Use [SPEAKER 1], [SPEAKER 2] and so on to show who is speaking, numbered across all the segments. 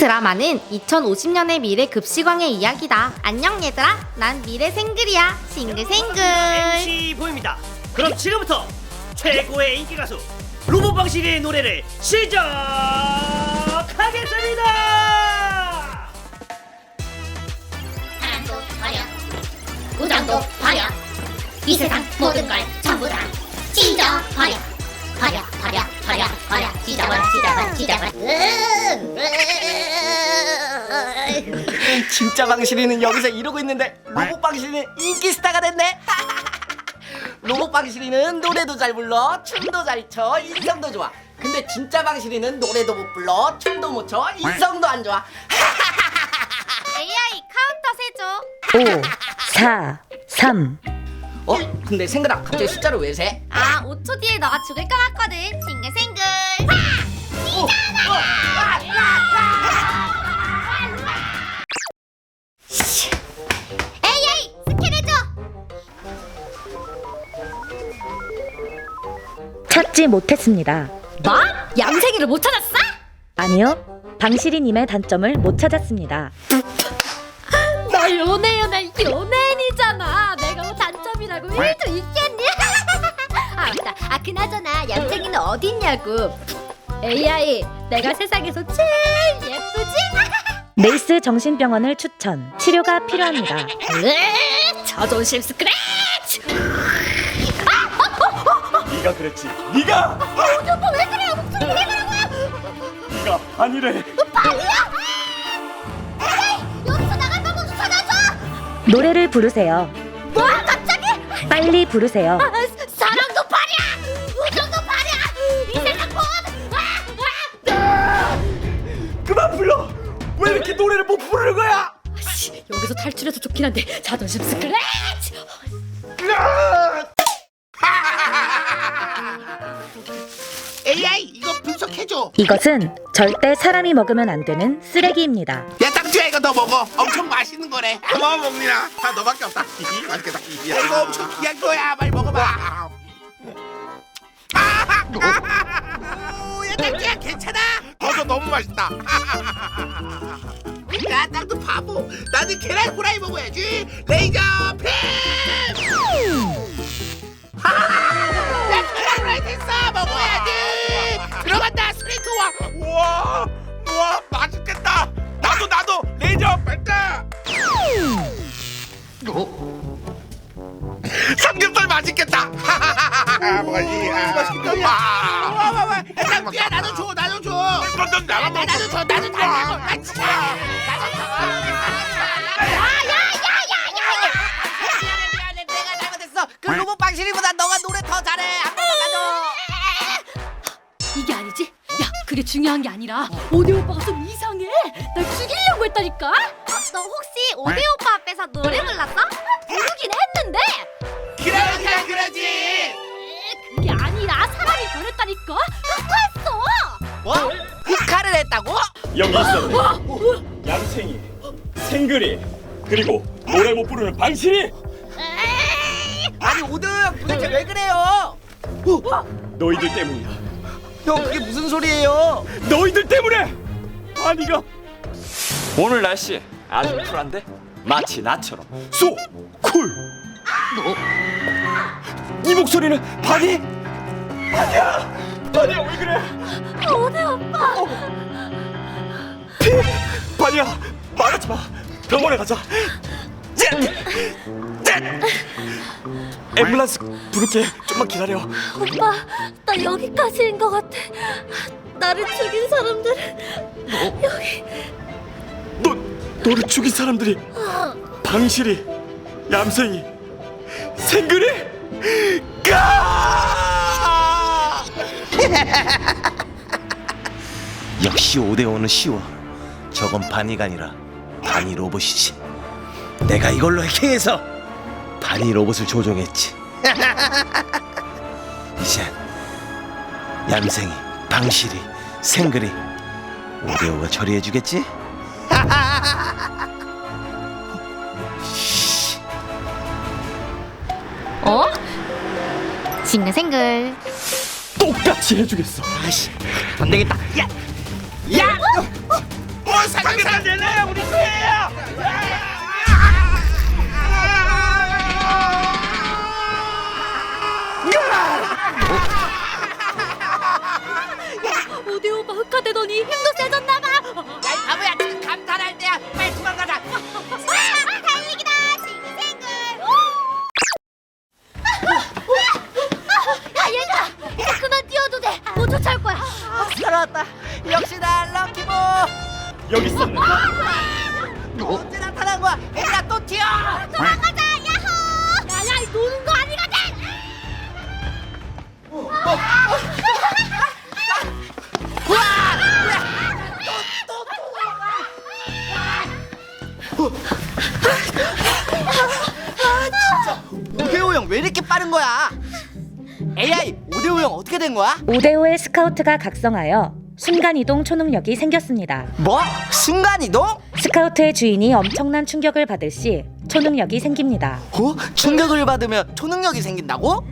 [SPEAKER 1] 드라마는 2050년의 미래 급식왕의 이야기다. 안녕 얘들아, 난 미래 생글이야. 싱글생글.
[SPEAKER 2] MC 보입니다. 그럼 지금부터 최고의 인기 가수 로봇 방식의 노래를 시작하겠습니다.
[SPEAKER 3] 사랑도 버려 우정도 버려 이 세상 모든 걸 전부 다 찢어 버려 버려 버려 버려 버려 찢어버려 찢어버려 찢어버려 으,
[SPEAKER 4] 진짜 방실이는 여기서 이러고 있는데 로봇 방실이는 인기 스타가 됐네. 로봇 방실이는 노래도 잘 불러, 춤도 잘 춰, 인성도 좋아. 근데 진짜 방실이는 노래도 못 불러, 춤도 못 춰, 인성도 안 좋아.
[SPEAKER 1] AI 카운터 세줘.
[SPEAKER 5] 5, 4, 3.
[SPEAKER 4] 어? 근데 생그랑 갑자기 숫자를 왜 세?
[SPEAKER 1] 아, 5초 뒤에 너가 죽을 것 같거든. 싱글생글.
[SPEAKER 4] 어, 어,
[SPEAKER 5] 찾지 못했습니다.
[SPEAKER 1] 뭐? 얌생이를 못 찾았어?
[SPEAKER 5] 아니요. 방실이님의 단점을 못 찾았습니다.
[SPEAKER 1] 나 연애 연애 연예인이잖아. 내가 뭐 단점이라고 일도 있겠니? 아 맞다. 아 그나저나 얌생이는 어디 있냐고. AI, 내가 세상에서 제일 예쁘지?
[SPEAKER 5] 네이스 정신병원을 추천. 치료가 필요합니다.
[SPEAKER 1] 으, 자존심 스크래
[SPEAKER 6] 네가 그랬지. 네가.
[SPEAKER 1] 오빠 왜 그래요? 목소리 왜 그러고요?
[SPEAKER 6] 네가 아니래.
[SPEAKER 3] 여기서 나갈 방법 좀 찾아줘
[SPEAKER 5] 노래를 부르세요.
[SPEAKER 3] 뭐 갑자기
[SPEAKER 5] 빨리 부르세요.
[SPEAKER 3] 아, 사랑도 버려 우정도 버려 이 세상 모든 아, 아.
[SPEAKER 6] 그만 불러. 왜 이렇게 노래를 못 부르는 거야?
[SPEAKER 1] 여기서 탈출해서 좋긴 한데 자존심 스크래치.
[SPEAKER 7] AI 이거 분석해줘.
[SPEAKER 5] 이것은 절대 사람이 먹으면 안 되는 쓰레기입니다.
[SPEAKER 7] 야 땅주야 이거 너 먹어. 엄청 맛있는 거래 고마워 먹니나 다 너밖에 없다. 히히, 맛있겠다. 히히. 야, 이거 엄청 귀한 거야. 빨리 먹어봐. 아, 오, 야 땅주야 괜찮아? 버섯 너무 맛있다. 야 땅도 바보. 나는 계란 후라이 먹어야지. 레이저 빔 야 계란 후라이 됐어. 먹어야지 들어간다 스프린트와 우와 우와 맛있겠다. 나도 나도 레이저 뺄까 삼겹살 맛있겠다. 뭐지 맛있겠다 와와와 땅비야 나도 줘 나도 줘. 나만 먹어 나도 줘 나도 다 먹어 나
[SPEAKER 8] 야, 그게 중요한 게 아니라 오디 오빠가 좀 이상해. 날 죽이려고 했다니까.
[SPEAKER 1] 너 혹시 오디 오빠 앞에서 노래 불렀어?
[SPEAKER 8] 부르긴 했는데
[SPEAKER 7] 그러지 그러지
[SPEAKER 8] 그게 아니라 사람이 변했다니까. 흑화했어.
[SPEAKER 4] 뭐? 흑화를 했다고?
[SPEAKER 6] 여기 있어. 얌생이, 생글이, 그리고 노래 못 부르는 방실이.
[SPEAKER 4] 아니 형 도대체 왜 그래요?
[SPEAKER 6] 너희들 때문이야.
[SPEAKER 4] 형 그게 무슨 소리예요?
[SPEAKER 6] 너희들 때문에. 아니가. 오늘 날씨 아주 쿨한데 마치 나처럼 쏘 쿨. 이 목소리는 바니? 바니야. 바니야 왜 그래?
[SPEAKER 8] 오디 오빠.
[SPEAKER 6] 피. 바니야 말하지 마. 병원에 가자. 앰뷸런스 부를게. 좀만 기다려.
[SPEAKER 8] 오빠, 나 여기까지인 것 같아. 나를 죽인 사람들은 여기.
[SPEAKER 6] 너 너를 죽인 사람들이 방실이, 얌생이, 생글이, 가!
[SPEAKER 9] 역시 오데오는 쉬워. 저건 바니가 아니라 바니 로봇이지. 내가 이걸로 해킹해서 바니 로봇을 조종했지. 이젠 얌생이, 방실이, 생글이 오데오가 처리해주겠지?
[SPEAKER 1] 어? 싱글생글.
[SPEAKER 6] 똑같이 해주겠어.
[SPEAKER 4] 아씨 안 되겠다. 야, 야,
[SPEAKER 7] 어 살려
[SPEAKER 6] 내놔야 우리 거예요. 여기 있었네.
[SPEAKER 4] 언제 나타난 거야 얘들아 또 튀어
[SPEAKER 3] 도망가자 야호
[SPEAKER 1] 야야 노는 거 아니거든
[SPEAKER 4] 형왜 이렇게 빠른 거야 AI 오대호 형 어떻게 된 거야?
[SPEAKER 5] 5대5의 스카우트가 각성하여 순간이동 초능력이 생겼습니다.
[SPEAKER 4] 뭐? 순간이동?
[SPEAKER 5] 스카우트의 주인이 엄청난 충격을 받을 시 초능력이 생깁니다.
[SPEAKER 4] 어? 충격을 받으면 초능력이 생긴다고?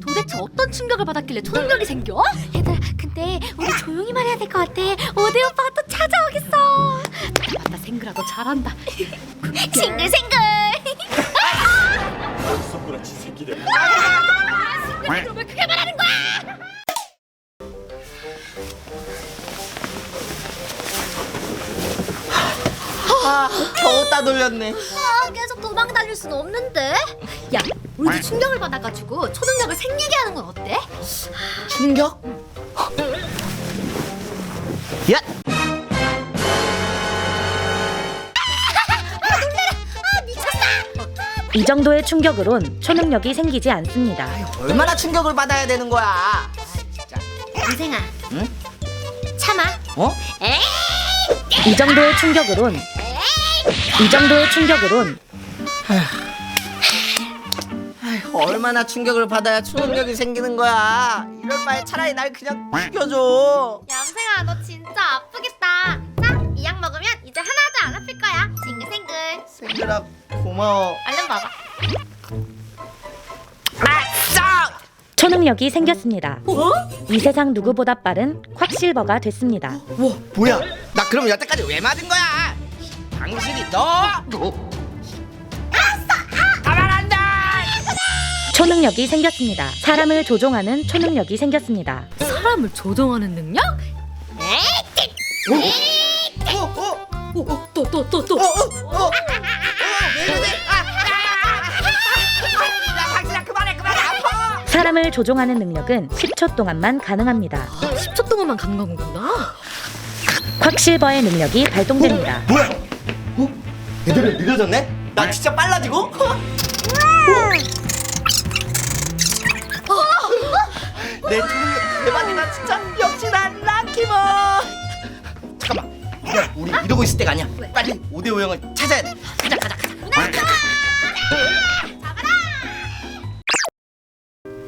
[SPEAKER 1] 도대체 어떤 충격을 받았길래 초능력이 생겨? 얘들아 근데 우리 조용히 말해야 될 것 같아 오대 오빠가 또 찾아오겠어 맞다 생글아 너 잘한다
[SPEAKER 3] 싱글 싱글
[SPEAKER 6] 있었구나 지 새끼들.
[SPEAKER 1] 그럼 왜 그게 말하는 거야
[SPEAKER 4] 아 겨우 따돌렸네
[SPEAKER 1] 아 계속 도망 다닐 순 없는데 야 우리도 충격을 받아가지고 초능력을 생기게 하는 건 어때?
[SPEAKER 4] 충격? 야!
[SPEAKER 5] 이 정도의 충격으론 초능력이 생기지 않습니다.
[SPEAKER 4] 얼마나 충격을 받아야 되는 거야
[SPEAKER 1] 인생아
[SPEAKER 4] 응?
[SPEAKER 1] 참아
[SPEAKER 4] 어?
[SPEAKER 5] 이 정도의 충격으론 이 정도의 충격으론.
[SPEAKER 4] 얼마나 충격을 받아야 초능력이 생기는 거야. 이럴 바에 차라리 날 그냥 죽여줘.
[SPEAKER 3] 얌생아 너 진짜 아프겠다. 자 이 약 먹으면 이제 하나도 안 아플 거야. 싱글싱글.
[SPEAKER 4] 생글아 고마워.
[SPEAKER 3] 얼른 먹어.
[SPEAKER 5] 초능력이 생겼습니다. 이 세상 누구보다 빠른 콱실버가 됐습니다.
[SPEAKER 4] 뭐야? 나 그럼 여태까지 왜 맞은 거야 당신이 너
[SPEAKER 5] 초능력이 생겼습니다. 사람을 조종하는 초능력이 생겼습니다.
[SPEAKER 8] 사람을 조종하는 능력?
[SPEAKER 4] 어? 어?
[SPEAKER 8] 오, 또, 또, 또, 또.
[SPEAKER 4] 어? 어? 어? 왜 이러지? 아, 아, 야 당신아 그만해 그만해 아파
[SPEAKER 5] 사람을 조종하는 능력은 10초 동안만 가능합니다.
[SPEAKER 8] 아, 10초 동안만 가능한 거구나.
[SPEAKER 5] 콱실버의 능력이 발동됩니다.
[SPEAKER 4] 뭐야? 어? 얘들은 느려졌네? 나 진짜 빨라지고? 내 초능력 대박이다 진짜. 역시 난 랑키모 잠깐만. 야 우리 이러고 있을 때가 아니야. 빨리 오대오 형을 찾아야 돼. 가자 가자 가자.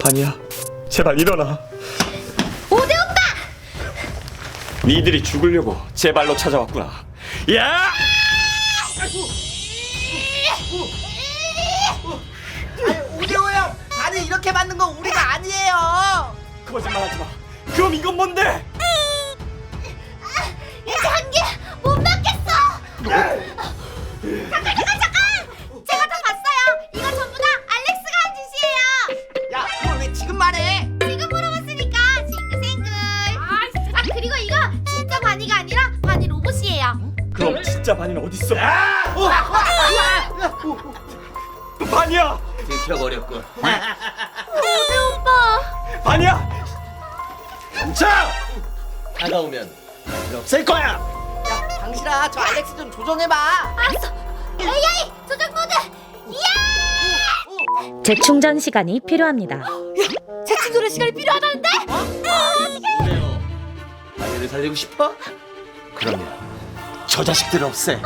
[SPEAKER 6] 반이야, 제발 일어나.
[SPEAKER 1] 오대 오빠!
[SPEAKER 6] 니들이 죽으려고 제 발로 찾아왔구나. 야!
[SPEAKER 4] 아니 오대오 형 아니 이렇게 맞는 건 우리가 아니에요
[SPEAKER 6] 거짓말하지 마. 그럼 이건 뭔데?
[SPEAKER 3] 이제 한 개못 맞겠어 잠깐 잠깐 잠깐 진짜
[SPEAKER 6] 반이는 어딨어? 반이야!
[SPEAKER 4] 들켜버렸군.
[SPEAKER 1] 오대 오빠.
[SPEAKER 6] 반이야!
[SPEAKER 9] 자! 다가오면 없을 거야!
[SPEAKER 4] 야 당신아 저 알렉스 좀 조정해봐.
[SPEAKER 1] 알았어. AI 조정 모드.
[SPEAKER 5] 재충전 시간이 필요합니다.
[SPEAKER 1] 재충전의 시간이 필요하다는데?
[SPEAKER 9] 오네요? 반이를 살리고 싶어? 그러면 저 자식들을 없애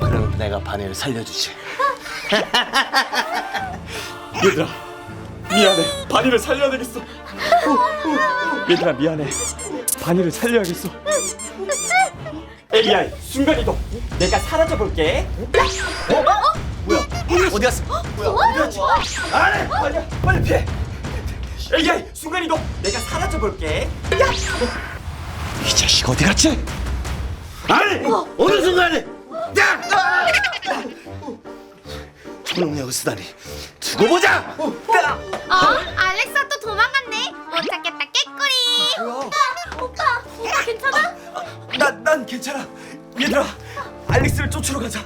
[SPEAKER 9] 그럼 내가 반이를 살려주지
[SPEAKER 6] 얘들아, 미안해. 반이를 살려야 되겠어. 얘들아, 미안해. 반이를 살려야겠어. AI, 순간 이동. 내가 사라져 볼게.
[SPEAKER 4] 뭐야 어디 갔어 뭐야 어디 갔어
[SPEAKER 6] 안해! 반이야, 빨리 피해. AI, 순간 이동. 내가 사라져 볼게.
[SPEAKER 9] 이 자식 어디 갔지? 아니 어느 순간에 야! 초능력을 쓰다니 두고 보자.
[SPEAKER 3] 어, 알렉사 또 도망갔네. 못 찾겠다, 깨꼬리. 오빠, 오빠, 오빠 괜찮아?
[SPEAKER 6] 난, 난 괜찮아. 얘들아, 알렉스를 쫓으러 가자.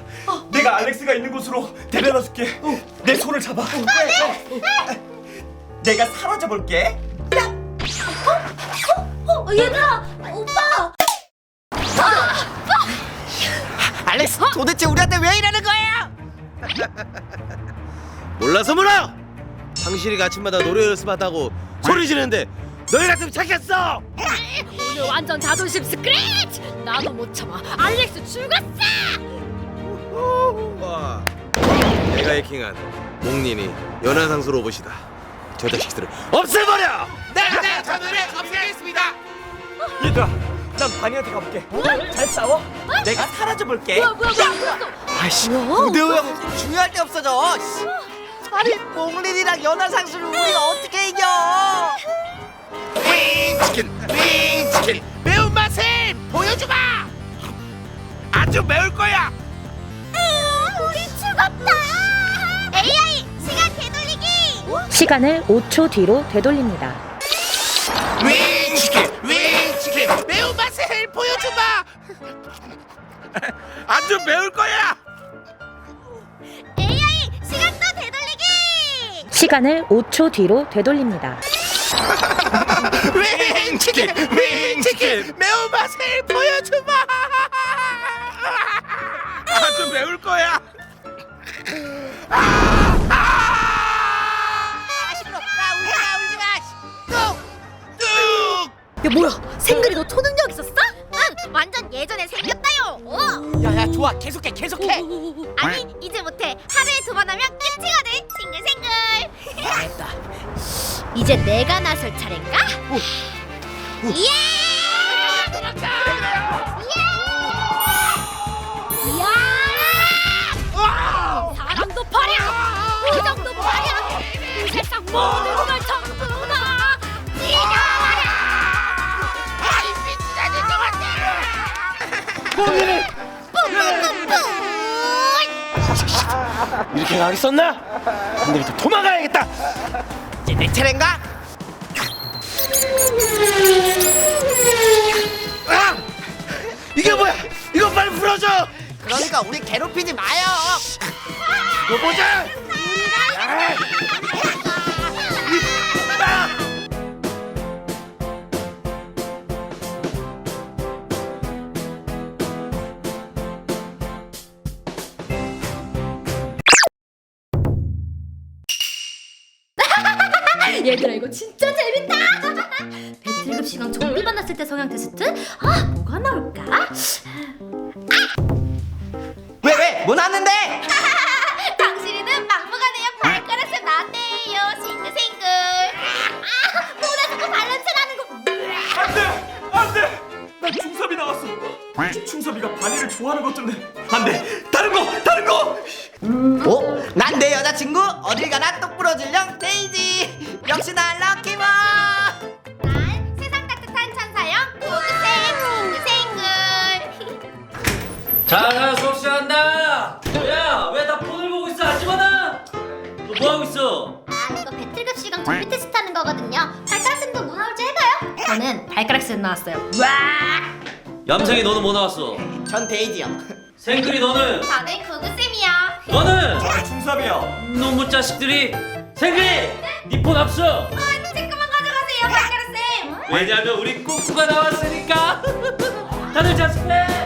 [SPEAKER 6] 내가 알렉스가 있는 곳으로 데려다 줄게. 내 손을 잡아. 내가 사라져 볼게.
[SPEAKER 3] 어, 얘들아, 오빠.
[SPEAKER 4] 알렉스 도대체 우리한테 왜 이러는 거야?
[SPEAKER 9] 몰라서 몰라. 당신이 아침마다 노래 연습하다고 소리 지르는데 너희 같으면 찾겠어.
[SPEAKER 1] 오늘 완전 자존심 스크래치 나도 못 참아 알렉스 죽었어
[SPEAKER 9] 와, 내가 해킹한 목린이 연하상수 로봇이다. 저 자식들을 없애버려.
[SPEAKER 7] 네, 네, 저는 없애겠습니다.
[SPEAKER 6] 얘들아, 난 바니한테 가볼게. 잘 싸워? 내가 사라져 볼게.
[SPEAKER 1] 뭐야 뭐야 뭐야
[SPEAKER 4] 아이씨 우대호 형 중요할 때 없어져. 씨. 아니 몽린이랑 연하 상수를 우리가 어떻게 이겨?
[SPEAKER 7] 윙치킨, 윙치킨, 매운 맛을 보여주마. 아주 매울 거야.
[SPEAKER 3] 우리 죽었다. AI 시간 되돌리기.
[SPEAKER 5] 시간을 5초 뒤로 되돌립니다.
[SPEAKER 7] 윙
[SPEAKER 5] 시간을 5초 뒤로 되돌립니다.
[SPEAKER 7] 윙치킨, 윙치킨, 매운맛을 보여주마. 아주 매울 거야. 뚝.
[SPEAKER 1] 야 뭐야 생글이 너 초능력 있었어?
[SPEAKER 3] 응, 완전 예전에 생겼다요. 오.
[SPEAKER 4] 야야 좋아 계속해 계속해.
[SPEAKER 3] 아니 이제 못해 하루에 두 번 하면 끝이거든. 싱글싱글.
[SPEAKER 1] 알았다. 이제 내가 나설 차례인가?
[SPEAKER 3] 예!
[SPEAKER 1] 이야 사람도 버려! 우정도 버려! 이 세상 모든 걸 전부 다
[SPEAKER 9] 이렇게 가겠었나? 안 되겠다. 도망가야겠다.
[SPEAKER 4] 이제 내 차례인가?
[SPEAKER 9] 아! 이게 뭐야? 이거 빨리 풀어줘.
[SPEAKER 4] 그러니까 우리 괴롭히지 마요.
[SPEAKER 9] 이거 보자.
[SPEAKER 1] 만났을 때 성향 테스트? 아 뭐가 나올까?
[SPEAKER 4] 왜 왜? 뭐 났는데?
[SPEAKER 3] 당신이는 막무가내의 발가락을 나대요. 싱글싱글. 아, 보다 자꾸 발냄새 나는 거.
[SPEAKER 6] 안돼, 안돼. 난 충섭이 나왔어. 중- 충섭이가 바니를 좋아하는 것 때문에 안돼. 다른 거, 다른 거.
[SPEAKER 4] 어? 난 내 여자친구 어딜 가나 똑 부러질령 데이
[SPEAKER 10] 자, 자, 수업 시작한다. 야, 왜 다 폰을 보고 있어? 아줌마나. 너뭐 하고 있어?
[SPEAKER 3] 아, 이거 배틀급 시간 좀비 테스트 하는 거거든요. 발가락 쌤도 뭐 나올지 해봐요.
[SPEAKER 1] 저는 발가락 쌤 나왔어요
[SPEAKER 10] 얌생이 너는 뭐 나왔어?
[SPEAKER 4] 전 데이지 형.
[SPEAKER 10] 생글이 너는?
[SPEAKER 3] 저는 고그쌤이요.
[SPEAKER 10] 너는?
[SPEAKER 6] 저 충섭이요.
[SPEAKER 10] 놈의 자식들이. 생글이, 네폰 압수.
[SPEAKER 3] 아, 제 거만 가져가세요, 발가락 쌤.
[SPEAKER 10] 왜냐면 우리 꾸꾸가 나왔으니까. 다들 자습해.